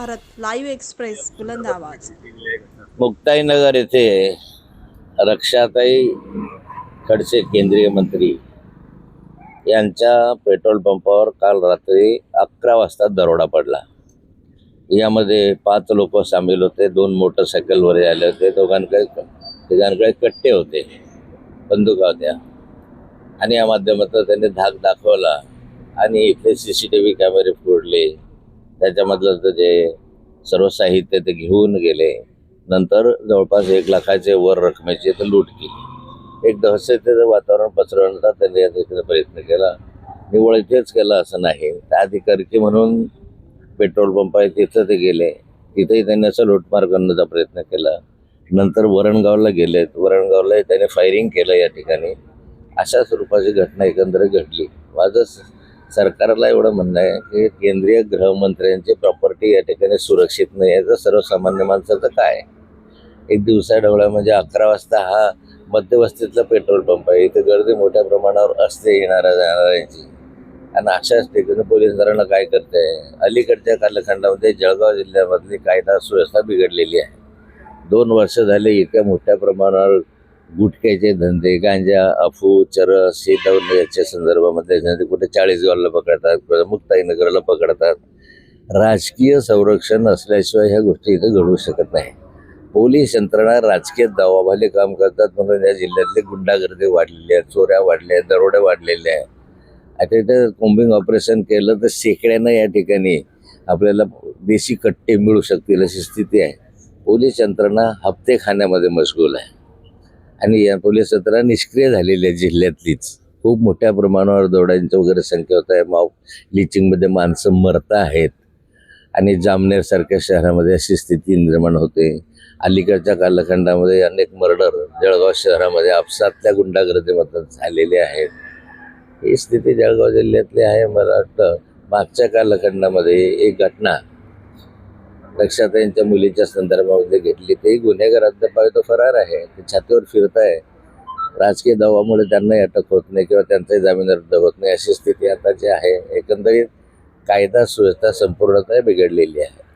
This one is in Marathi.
भारत लाईव्ह एक्सप्रेस बुलंद आवाज. मुक्ताईनगर येथे रक्षाताई खडसे केंद्रीय मंत्री यांच्या पेट्रोल पंपावर काल रात्री अकरा वाजता दरोडा पडला. यामध्ये पाच लोक सामील होते दोन मोटरसायकलवर आले होते दोघांकडे तिघांकडे कट्टे होते बंदुका होत्या. आणि या माध्यमातून त्यांनी धाक दाखवला आणि इथले सी सी टी व्ही कॅमेरे फोडले. त्याच्यामधलं तर जे सर्व साहित्य ते घेऊन गेले. नंतर जवळपास एक लाखाचे वर रकमेची तर लूट केली. एक दहशतेचं वातावरण पसरवण्याचा त्यांनी या प्रयत्न केला. निवळ इथेच केला असं नाही. त्या अधिकारी म्हणून पेट्रोल पंप आहे तिथं ते गेले. तिथेही त्यांनी असं लूटमार करण्याचा प्रयत्न केला. नंतर वरणगावला गेलेत. वरणगावला त्याने फायरिंग केलं या ठिकाणी. अशा स्वरूपाची घटना एकंदरीत घडली. माझं सरकारला एवढं म्हणणं आहे की केंद्रीय गृहमंत्र्यांची प्रॉपर्टी या ठिकाणी सुरक्षित नाही आहे. तर सर्वसामान्य माणसाचं काय एक दिवसा ढवळा म्हणजे अकरा वाजता हा मध्यवस्तीतला पेट्रोल पंप आहे. इथे गर्दी मोठ्या प्रमाणावर असते येणाऱ्या जाणाऱ्यांची. आणि अशाच ठिकाणी पोलीस दलांना काय करते अलीकडच्या कालखंडामध्ये जळगाव जिल्ह्यामधली कायदा सुव्यवस्था बिघडलेली आहे. दोन वर्ष झाले इतक्या मोठ्या प्रमाणावर गुटख्याचे धंदे गांजा अफू चरस हे याच्या संदर्भामध्ये धंदे कुठे चाळीसगावला पकडतात कुठे मुक्ताईनगरला पकडतात. राजकीय संरक्षण असल्याशिवाय ह्या गोष्टी इथं घडू शकत नाही. पोलीस यंत्रणा राजकीय दबावाखाली काम करतात म्हणून या जिल्ह्यातली गुंडागर्दी वाढलेली आहे चोऱ्या वाढल्या आहेत दरोडे वाढलेले आहे आता इथं कोम्बिंग ऑपरेशन केलं तर शेकड्यानं या ठिकाणी आपल्याला देशी कट्टे मिळू शकतील अशी स्थिती आहे. पोलीस यंत्रणा हप्ते खाण्यामध्ये मशगूल आहे. आणि या पोलीस यंत्रणा निष्क्रिय झालेली आहे जिल्ह्यातलीच. खूप मोठ्या प्रमाणावर दौड्यांची वगैरे संख्या होत आहे. माव लिचिंगमध्ये माणसं मरत आहेत. आणि जामनेरसारख्या शहरामध्ये अशी स्थिती निर्माण होते. अलीकडच्या कालखंडामध्ये अनेक मर्डर जळगाव शहरामध्ये आपसातल्या गुंडागर्दीमधून झालेले आहेत ही स्थिती जळगाव जिल्ह्यातली आहे मला वाटतं. मागच्या कालखंडामध्ये एक घटना लक्षात यांच्या मुलीच्या संदर्भामध्ये घेतली ते. गुन्हेगार अद्याप तो फरार आहे. ते छातीवर फिरत आहे राजकीय दबावामुळे त्यांनाही अटक होत नाही किंवा त्यांचाही जामीन रद्द होत नाही. अशी स्थिती आता जी आहे एकंदरीत कायदा सुव्यवस्था संपूर्णतः बिघडलेली आहे.